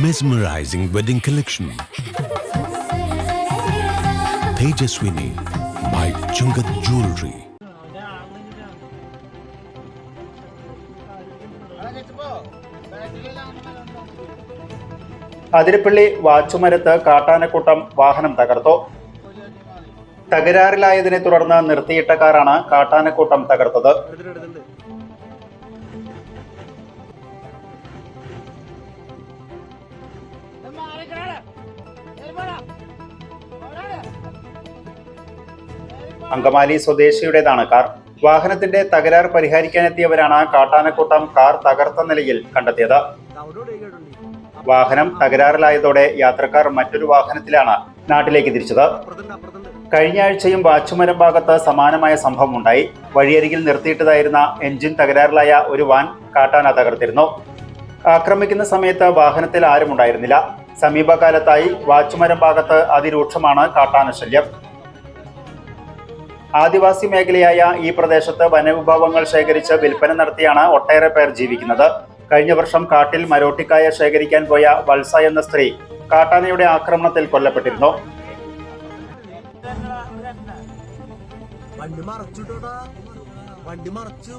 mesmerizing wedding collection Tejaswini by Chungath jewellery Athirappilly വാച്ചുമരത്ത് കാട്ടാനക്കൂട്ടം വാഹനം തകർത്തു? തകരാറിലായതിനെ തുടർന്ന് നിർത്തിയിട്ട കാറാണ് കാട്ടാനക്കൂട്ടം തകർത്തത്. അങ്കമാലി സ്വദേശിയുടേതാണ് കാർ. വാഹനത്തിന്റെ തകരാർ പരിഹരിക്കാനെത്തിയവരാണ് കാട്ടാനക്കൂട്ടം കാർ തകർത്ത നിലയിൽ കണ്ടെത്തിയത്. വാഹനം തകരാറിലായതോടെ യാത്രക്കാർ മറ്റൊരു വാഹനത്തിലാണ് നാട്ടിലേക്ക് തിരിച്ചത്. കഴിഞ്ഞ ആഴ്ചയും വാച്ചുമരം ഭാഗത്ത് സമാനമായ സംഭവം ഉണ്ടായി വഴിയരികിൽ നിർത്തിയിട്ടതായിരുന്ന എഞ്ചിൻ തകരാറിലായ ഒരു വാൻ കാട്ടാന തകർത്തിരുന്നു. ആക്രമിക്കുന്ന സമയത്ത് വാഹനത്തിൽ ആരുമുണ്ടായിരുന്നില്ല സമീപകാലത്തായി വാച്ചുമരം ഭാഗത്ത് അതിരൂക്ഷമാണ് കാട്ടാനശല്യം. ആദിവാസി മേഖലയായ ഈ പ്രദേശത്ത് വനവിഭവങ്ങൾ ശേഖരിച്ച് വിൽപ്പന നടത്തിയാണ് ഒട്ടേറെ പേർ ജീവിക്കുന്നത്. കഴിഞ്ഞ വർഷം കാട്ടിൽ മരോട്ടിക്കായ ശേഖരിക്കാൻ പോയ വത്സ എന്ന സ്ത്രീ കാട്ടാനയുടെ ആക്രമണത്തിൽ കൊല്ലപ്പെട്ടിരുന്നു. വണ്ടി വണ്ടി മറച്ചു.